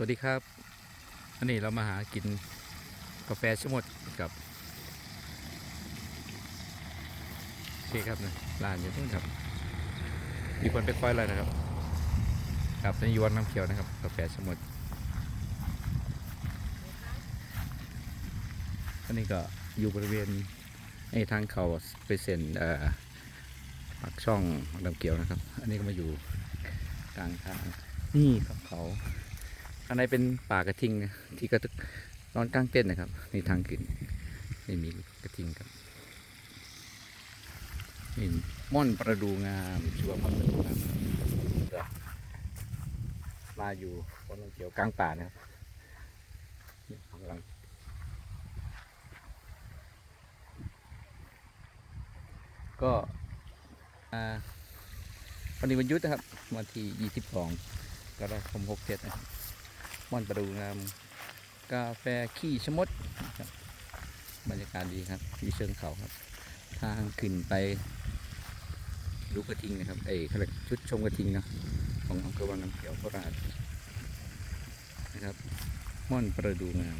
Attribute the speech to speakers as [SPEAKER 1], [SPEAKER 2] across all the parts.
[SPEAKER 1] วัสดีครับวันนี้เรามาหากินกาแฟชะมดกับโอเครับนะร้านอยู่ตรงครับ มีคนไปค่อยเลยนะครับครับในยวนน้ำเขียวนะครับ กาแฟชะมด อันนี้ก็อยู่บริเวณไอ้ทางเขาไปเซ็นเอ่อปากช่องน้ำเขียวนะครับ อันนี้ก็มาอยู่กลางทางนี่ครับเขา ข้างในเป็นป่ากระทิงที่กระทึกนอนกลางเต้นนะครับนี่ทางขึ้นไม่มีกระทิงครับนี่ม่อนประดูงามชัวม่อนประดูงามเดี๋ยมาอยู่บนเขียวกลางป่านะครับนี่กำลังก็วันนี้วันยุทธนะครับ วันที่ 22กรกฎาคม67นะครับ ม่อนประดูงาม กาแฟขี้ชมดครับบรรยากาศดีครับมีเชิงเขาครับ ทางขึ้นไปดูกกระทิงนะครับเอ้เขาเรียกชุดชมกระทิงนะของอำเภอวังน้ำเขียวโคราชนะครับ ม่อนประดูงาม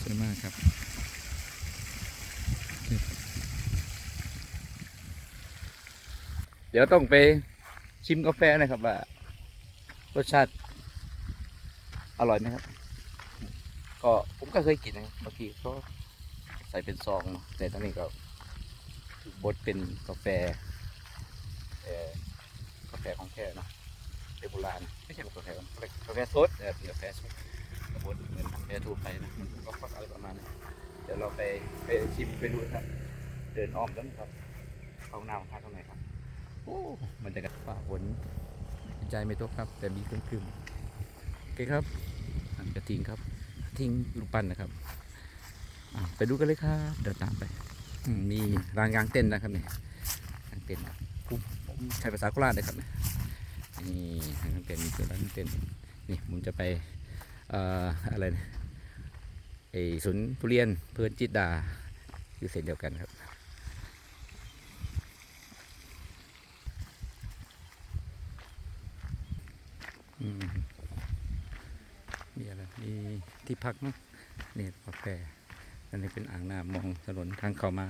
[SPEAKER 1] สวยมากครับ เดี๋ยวต้องไปชิมกาแฟนะครับว่ารสชาติอร่อยไหมครับ ก็ผมก็เคยกินนะครับบางทีก็ใส่เป็นซองแต่ตอนนี้ก็บดเป็นกาแฟกาแฟของแท้นะเป็นโบราณไม่ใช่กาแฟกาแฟสดเป็นกาแฟสดบดเหมือนกาแฟทั่วไปนะก็ฟักอะไรประมาณนั้เดี๋ยวเราไปไปชิมไปดูนะครับ เดินอ้อมกันครับเข้าห้องน้ำของท่านตรงไหนครับ โอ้มันจะกันฝ่าฝนใจไม่ตกครับ แต่มีครึมๆโอเคครับกระทิงครับทิ้งลูกปั้นนะครับไปดูกันเลยครับเดินตามไปมีร้านกลางเต็นนะครับเนี่ยกลางเต็นครับผมใช้ภาษาโคราชเลยครับนี่ร้านกลางเต็นท์คือร้านกลางเต็นนี่ผมจะไปเอ่ออะไรนะไอศูนย์ทุเรียนเพื่อนจิตดาอยู่เส้นเดียวกันครับ อืม มีที่พักมั้งนี่กาแฟอันนี้เป็นอ่างน้ำมองถนนทางเข้ามา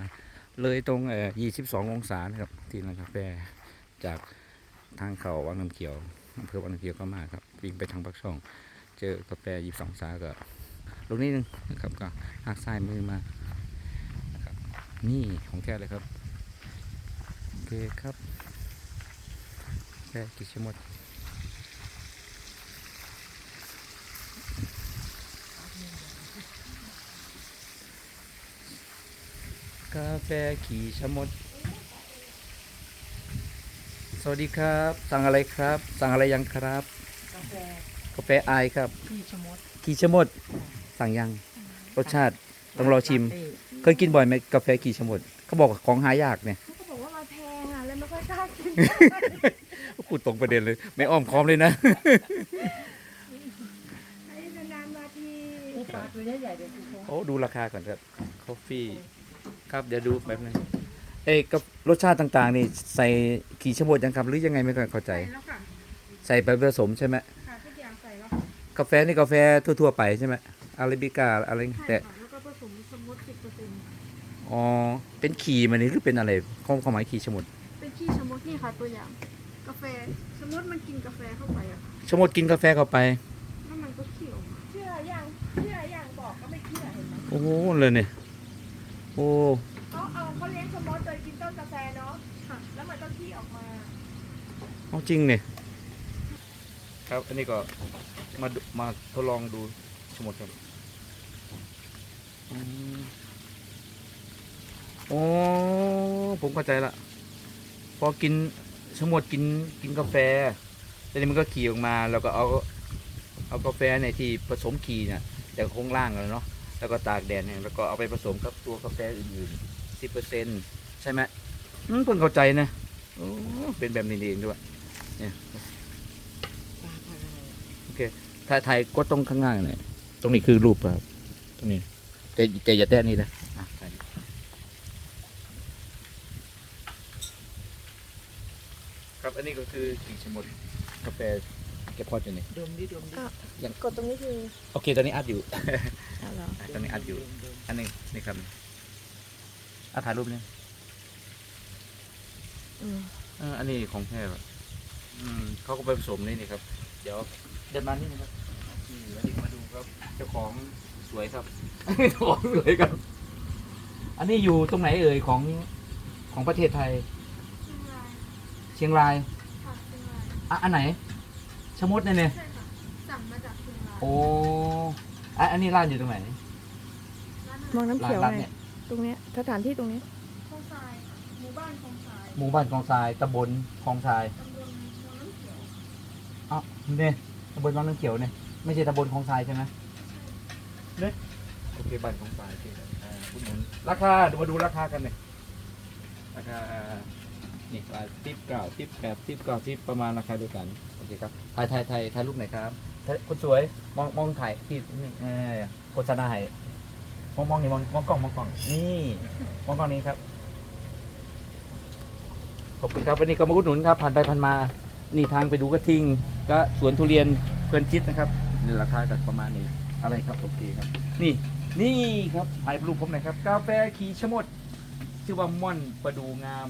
[SPEAKER 1] เลยตรงเอ่อ22 องศานะครับที่ร้านกาแฟจากทางเขาวังน้ำเขียวอำเภอวังน้ำเขียวเข้ามาครับวิ่งไปทางปักช่อง เจอกาแฟ 22องศาก็ลงนิดนึงนะครับก็หักซ้ายมือมานะครับนี่ของแท้เลยครับโอเคครับแค่กิชมด กาแฟขี่ชะมด สวัสดีครับ สั่งอะไรครับ สั่งอะไรยังครับ
[SPEAKER 2] กาแฟ
[SPEAKER 1] กาแฟไอายครับ
[SPEAKER 2] พี่ชะมด
[SPEAKER 1] ขี่ชะมด สั่งยัง รสชาติต้องรอชิม
[SPEAKER 2] ลาเต้
[SPEAKER 1] เคยกินบ่อยไหมกาแฟขี่ชะมดเขาบอกของหายากเนี่ย
[SPEAKER 3] เขาก็บอกว่ามันแพงอะเลยไม่ค่อยกล้ากิน
[SPEAKER 1] พูดตรงประเด็นเลย ไม่อ้อมค้อมเลยนะ
[SPEAKER 3] ไอ้นานๆมาที
[SPEAKER 2] นี่ปลาตัวใหญ่ๆเดี๋ยวคุณโค้
[SPEAKER 1] โอ้ดูราคาก่อนครับคอฟฟี่ ครับเดี๋ยวดูแป๊บนึงเอ้ยกับรสชาติต่างๆ นี่ใส่ขี่ชะมดยังครับหรือยังไงไม่ค่อยเข้าใจ
[SPEAKER 3] ใส่แล้วค่ะ
[SPEAKER 1] ใส่ไปผสมใช่ไหม
[SPEAKER 3] ค่ะทุกอย่างใส่แล้วค่ะ
[SPEAKER 1] กาแฟนี่กาแฟทั่วๆไปใช่ไหมอาราบิก้าอะไร
[SPEAKER 3] ใช่
[SPEAKER 1] แต่
[SPEAKER 3] ค่ะแล้วก็ผสมสมุดสิบเปอร์เซ็นต์
[SPEAKER 1] อ๋อเป็นขีมันนี่หรือเป็นอะไรข้อความหมายขีชะมด
[SPEAKER 3] เป็นขี้ชะมดนี่ค่ะตัวอย่าง กาแฟสมมติมันกินกาแฟเข้าไปอะค่ะ
[SPEAKER 1] ชะมดกินกาแฟเข้าไป
[SPEAKER 3] แล้วมันก็เขียวมาเชื่ออย่างเชื่ออย่างบอกก็ไม่เชื่อเห็นไหม
[SPEAKER 1] โอ้โหเลยเนี่ย โอ้
[SPEAKER 3] เขาเอาเขาเลี้ยงชะมดโดยกินต้นกาแฟเนาะค่ะแล้วมันก็ขี้ออกมา
[SPEAKER 1] เอาจริงเนี่ยครับ อันนี้ก็มาดูมาทดลองดูชะมดครับอืมอ๋อผมเข้าใจละ พอกินชะมดกินกินกาแฟแล้วนี่มันก็ขี่ออกมา แล้วก็เอาเอากาแฟในยที่ผสมขี่เนี่ยแต่คงล่างแล้วเนาะ แล้วก็ตากแดดเนี่ยแล้วก็เอาไปผสมกับตัวกาแฟอื่นๆสิบเปอร์เซ็นใช่ไหมเพิ่งเข้าใจนะโอ้เป็นแบบนี้เองด้วยเนี่ยโอเคถ่ายถ่ายก็ตรงข้างล่างเนี่ยตรงนี้คือรูปครับตรงนี้แต่แต่อย่าแตะนี่นะครับอันนี้ก็คือกิ่งชมดกาแฟ แกพอดอยู่นี่
[SPEAKER 2] ดมดิดมดิ
[SPEAKER 3] กดตรงนี้คือ
[SPEAKER 1] โอเคตอนนี้อัดอยู่
[SPEAKER 3] เอาเหรอ
[SPEAKER 1] ตอนนี้อัดอยู่ อันนี้นี่ครับอะถ่ายรูปเนี่ย
[SPEAKER 3] อืม
[SPEAKER 1] เอออันนี้ของแท้แบบอืมเขาก็ไปผสมนี่นี่ครับ เดี๋ยวเดินมานี่นะครับนี่อันนี้มาดูครับเจ้าของสวยครับ เจ้าของสวยครับ อันนี้อยู่ตรงไหนเอ่ยของของประเทศไทย
[SPEAKER 3] เชียงราย
[SPEAKER 1] เชียงราย
[SPEAKER 3] ค่ะเชียงราย
[SPEAKER 1] อะอันไหน ชะมดเนี่ยเนี่ย
[SPEAKER 3] ใช่ค่ะ สั่งมาจากเชียงราย
[SPEAKER 1] โอ้อะอันนี้ร้านอยู่ตรงไหน
[SPEAKER 3] ร้าน
[SPEAKER 4] มองน้ำ
[SPEAKER 1] ร้าน
[SPEAKER 4] เขียว
[SPEAKER 1] ร้าน
[SPEAKER 4] ไง
[SPEAKER 1] เนี่ย
[SPEAKER 4] ตรงเนี้ยสถานที่ตรงนี้
[SPEAKER 3] คลองทรายหมู่บ้านคลองทราย
[SPEAKER 1] หมู่บ้านคลองทรายตำบลคลองทราย
[SPEAKER 3] ตำบลวังน้ำเขียว
[SPEAKER 1] อ๋อเนี่ยตำบลวังน้ำเขียวเนี่ยไม่ใช่ตำบลคลองทรายใช่ไหมเนี่ยโอเคบ้านคลองทรายโอเคครับอ่าอุดหนุนราคาเดี๋ยวมาดูราคากันหน่อยราคา นี่ราคาทิปเก้าทิปแปดทิปเก้าทิปประมาณราคาเดียวกันโอเคครับถ่ายถ่ายถ่ายถ่ายรูปหน่อยครับถ่ายคนสวยมองมองถ่ายที่นี่เออโฆษณาให้มองมองนี่มองมองกล้องมองกล้องนี่มองกล้องนี้ครับขอบคุณครับวันนี้ก็มาอุดหนุนครับผ่านไปผ่านมา นี่ทางไปดูกระทิง ก็สวนทุเรียนเพลินชิดนะครับราคาก็ประมาณนี้อะไรครับโอเคครับ นี่นี่ครับถ่ายรูปผมหน่อยครับ กาแฟขีชะมดชื่อว่าม่อนประดูงาม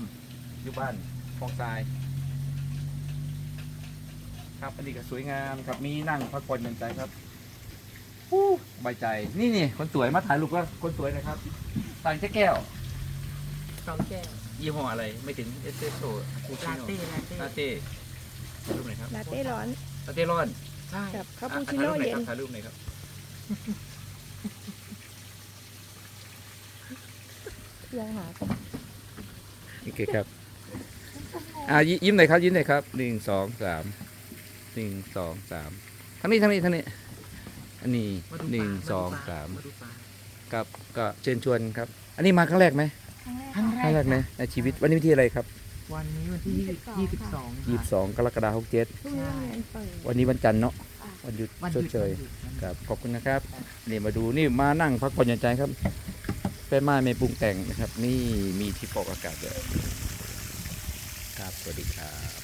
[SPEAKER 1] อยู่บ้านคลองทราย ครับอันนี้ก็สวยงามครับมีนั่งพักผ่อนหย่อนใจครับฮู้สบายใจ นี่นี่คนสวยมาถ่ายรูปก็คนสวยนะครับสั่งแค่แก้ว
[SPEAKER 2] สองแก้ว
[SPEAKER 1] ยี่ห้ออะไรไม่ถึงเอสเปรสโซ่คูชิ
[SPEAKER 2] ลา
[SPEAKER 1] โน่
[SPEAKER 2] เต้ลาเต้
[SPEAKER 1] ลาเต้ถ่ายรูปหน่อยครับ
[SPEAKER 4] ลาเต้ร้อน
[SPEAKER 1] ลาเต้ร้อน
[SPEAKER 2] ใช่
[SPEAKER 4] กับคา
[SPEAKER 1] อะ
[SPEAKER 4] ปูชิโน่
[SPEAKER 1] ถ่ายรูปห
[SPEAKER 4] เย็น
[SPEAKER 1] ครับถ่ายรูปหน่อยครับ
[SPEAKER 4] ยังหา
[SPEAKER 1] โอเคครับ อ่ายิยิ้มหน่อยครับยิ้มหน่อยครับหนึ่งสองสามหนึ่งสองสามทั้งนี้ทั้งนี้ทั้งนี้ อันนี้
[SPEAKER 2] มาดู
[SPEAKER 1] หนึ่ง
[SPEAKER 2] ปลา
[SPEAKER 1] สอง
[SPEAKER 2] มาดูปล
[SPEAKER 1] สาม
[SPEAKER 2] มาดูปลา
[SPEAKER 1] กับก็เชิญชวนครับ อันนี้มาครั้งแรกไหม
[SPEAKER 3] ครั้งแรก
[SPEAKER 2] ครั้ง
[SPEAKER 1] ครั้งแรกไหมในชีวิตวันนี้วันที่อะไรครับ
[SPEAKER 2] วันนี้วันที่ยี่สิบสอง
[SPEAKER 1] ยี่สิบสองกรกฎาคมหกเจ็ด
[SPEAKER 4] พรุ่งนี้โรงเรียนเปิด
[SPEAKER 1] วันนี้วันจันทร์เนาะวันหยุด
[SPEAKER 2] วันห
[SPEAKER 1] ช
[SPEAKER 2] ยุ
[SPEAKER 1] ด
[SPEAKER 2] ด
[SPEAKER 1] เชย
[SPEAKER 2] วันหยุด
[SPEAKER 1] ครับขอบคุณนะครับนี่มาดูนี่มานั่งพักผ่อนหย่อนใจครับเป็นไม้ไม่ปรุงแต่งนะครับ นี่มีที่ปอกอากาศด้วย ครับ สวัสดีครับ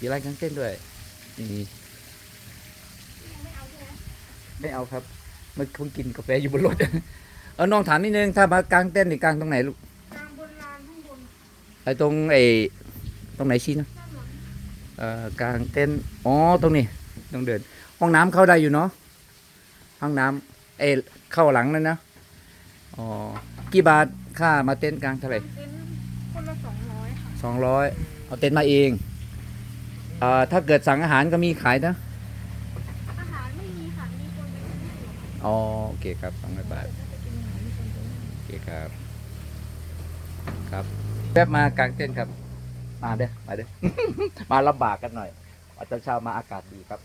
[SPEAKER 1] มีร้านกางเต้นด้วยนี่ไม่เอาครับเมื่อคุณกินกาแฟอยู่บนรถ เออน้องถามนิดนึง ถ้ามากางเต้นนี่กางตรงไหนลูก
[SPEAKER 3] กลางบนลานข้างบน
[SPEAKER 1] ไอ้ตรงไอ้ตรงไหนชี้นะ
[SPEAKER 3] ด้านหลัง
[SPEAKER 1] เอ่อกางเต้นท์อ๋อตรงนี้ต้องเดิน ห้องน้ำเข้าได้อยู่เนาะห้องน้ำเอยเข้าหลังนั่นนะอ๋อกี่บาทค่ามาเต้นท์กลางเท่าไหร่ 200 เอาเต็นท์มาเองเอ่อถ้าเกิดสั่งอาหารก็มีขายนะ
[SPEAKER 3] อาหารไม่มีค่ะมีคนไปซื้ออยู่
[SPEAKER 1] อ๋อโอเคครับ200บาทโอเคครับ ครับแป๊บมากางเต็นท์ครับ มาเด้อมาเด้อ มาลำบากกันหน่อยอาจวันเช้าๆมาอากาศดีครับ